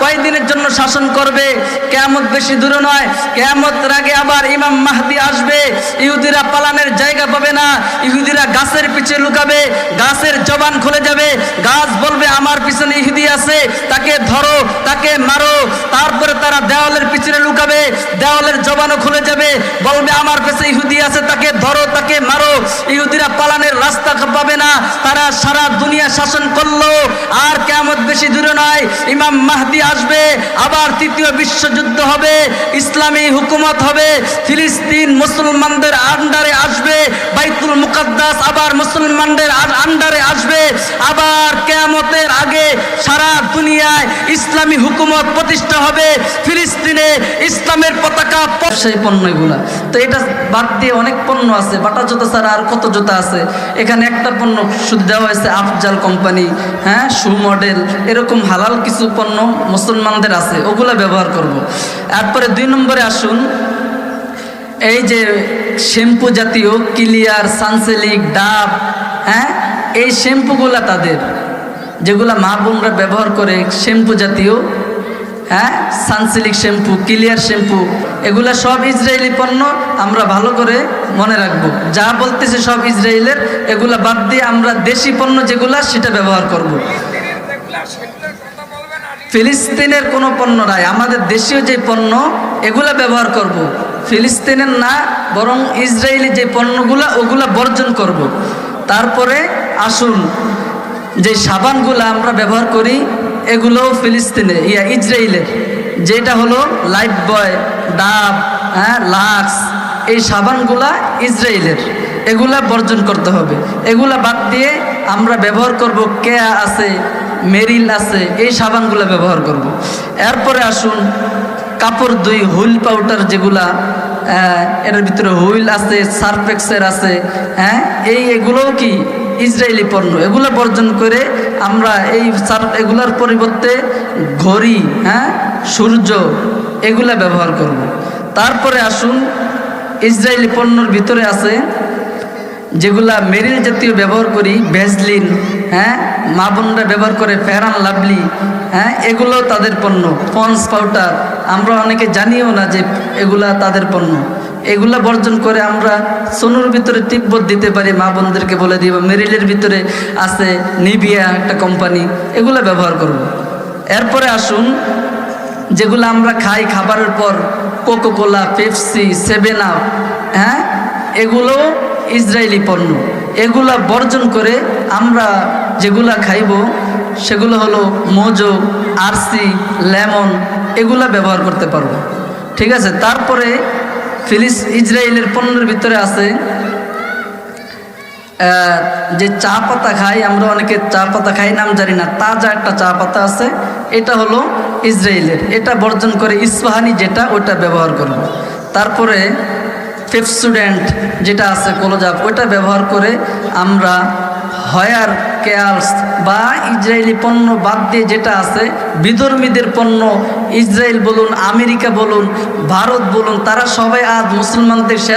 কয়দিনের জন্য শাসন করবে? কেয়ামত বেশি দূরে নয়। কেয়ামত আগে আবার ইমাম মাহদি আসবে। ইহুদিরা পালানের জায়গা পাবে না। ইহুদিরা গাছের পিছে লুকাবে। গাছের জবান খুলে যাবে। গাছ বলবে, আমার পিছনে ইহুদি আছে। তাকে ধরো, তাকে মারো। তারপরে তারা দেওয়ালের পিছনে লুকাবে। দেওয়ালের জবানও খুলে যাবে। বলবে, আমার পেছনে ইহুদি আছে, তাকে ধরো, তাকে মারো। ইহুদিরা পালানের রাস্তা পাবে না। তারা সারা দুনিয়া শাসন করল। আর কেমন বেশি দূরে নয়, ইমাম মাহদি আসবে, আবার তৃতীয় বিশ্বযুদ্ধ হবে, ইসলামী হুকুমত হবে, ফিলিস্তিন মুসলমানদের আন্ডারে আসবে, বাইতুল মুকাদ্দাস আবার মুসলমানদের আন্ডারে আসবে, আবার কেয়ামতের আগে সারা দুনিয়ায় ইসলামী হুকুমত প্রতিষ্ঠা হবে, ফিলিস্তিনে ইসলামের প- সেই পণ্য তো এটা বাদ দিয়ে অনেক পণ্য আছে, বাটা জুতা ছাড়া আর কত জুতা আছে এখানে একটা পণ্য শুধু দেওয়া হয়েছে আফজাল কোম্পানি হ্যাঁ শু মডেল এরকম হালাল কিছু পণ্য মুসলমানদের আছে, ওগুলা ব্যবহার করব। তারপরে দুই নম্বরে আসুন, এই যে শ্যাম্পু জাতীয়, ক্লিয়ার, সানসেলিক, ডাব হ্যাঁ এই শ্যাম্পুগুলা তাদের, যেগুলা মা বোনরা ব্যবহার করে, শ্যাম্পু জাতীয় হ্যাঁ সানসিলিক শ্যাম্পু, ক্লিয়ার শ্যাম্পু, এগুলা সব ইসরায়েলি পণ্য আমরা ভালো করে মনে রাখব যা বলতেছে সব ইসরায়েলের, এগুলা বাদ দিয়ে আমরা দেশি পণ্য যেগুলা সেটা ব্যবহার করব। ফিলিস্তিনের কোনো পণ্য নাই, আমাদের দেশীয় যে পণ্য, এগুলা ব্যবহার করব। ফিলিস্তিনের না, বরং ইসরায়েলি যে পণ্যগুলা, ওগুলা বর্জন করব। তারপরে আসুন, যে সাবানগুলো আমরা ব্যবহার করি এগুলোও ফিলিস্তিনে, ইয়া ইসরায়েলের যেটা হলো লাইফ বয়, ডাব হ্যাঁ লাক্স, এই সাবানগুলা ইসরায়েলের এগুলা বর্জন করতে হবে। এগুলা বাদ দিয়ে আমরা ব্যবহার করব কেয়া আছে, মেরিল আছে, এই সাবানগুলো ব্যবহার করব। এরপরে আসুন, কাপড় দুই হুইল পাউডার যেগুলা এটার ভিতরে হুইল আছে, সার্ফেক্সের আছে হ্যাঁ এই এগুলোও কি ইসরায়েলি পণ্য, এগুলো বর্জন করে আমরা এই সার্ফ এগুলার পরিবর্তে ঘড়ি হ্যাঁ সূর্য, এগুলা ব্যবহার করব। তারপরে আসুন, ইসরায়েলি পণ্যর ভিতরে আছে যেগুলা মেরিল জাতীয় ব্যবহার করি, ভেজলিন হ্যাঁ মা বোনরা ব্যবহার করে, ফেরান লাভলি হ্যাঁ এগুলো তাদের পণ্য, পন্স পাউডার, আমরা অনেকে জানিও না যে এগুলা তাদের পণ্য এগুলা বর্জন করে আমরা সোনুর ভিতরে তিব্বত দিতে পারি, মা বোনদেরকে বলে দিব, মেরিলের ভিতরে আছে নিভিয়া একটা কোম্পানি এগুলো ব্যবহার করব। এরপরে আসুন, যেগুলো আমরা খাই খাবারের পর coca cola pepsi seven up হ্যাঁ? এগুলো ইসরায়েলি পণ্য। এগুলা বর্জন করে আমরা যেগুলা খাইব, সেগুলো হলো মোজো, আরসি, লেমন, এগুলা ব্যবহার করতে পারব। ঠিক আছে? তারপরে ফিলিস ইসরায়েলের পণ্যের ভিতরে আছে যে চা পাতা খাই, আমরা অনেকে চা পাতা খাই, নাম জানি না, তাজা একটা চা পাতা আছে, এটা হলো ইসরায়েলের, এটা বর্জন করে ইস্পাহানি যেটা, ওটা ব্যবহার করব। তারপরে পেপসুডেন্ট যেটা আছে কলোজাপ ওটা ব্যবহার করে আমরা হয়ার কেয়ালস বা ইসরায়েলি পণ্য বাদ দিয়ে যেটা আছে, বিধর্মীদের পণ্য, ইসরায়েল বলুন, আমেরিকা বলুন, ভারত বলুন, তারা সবাই আজ মুসলমানদের শেষ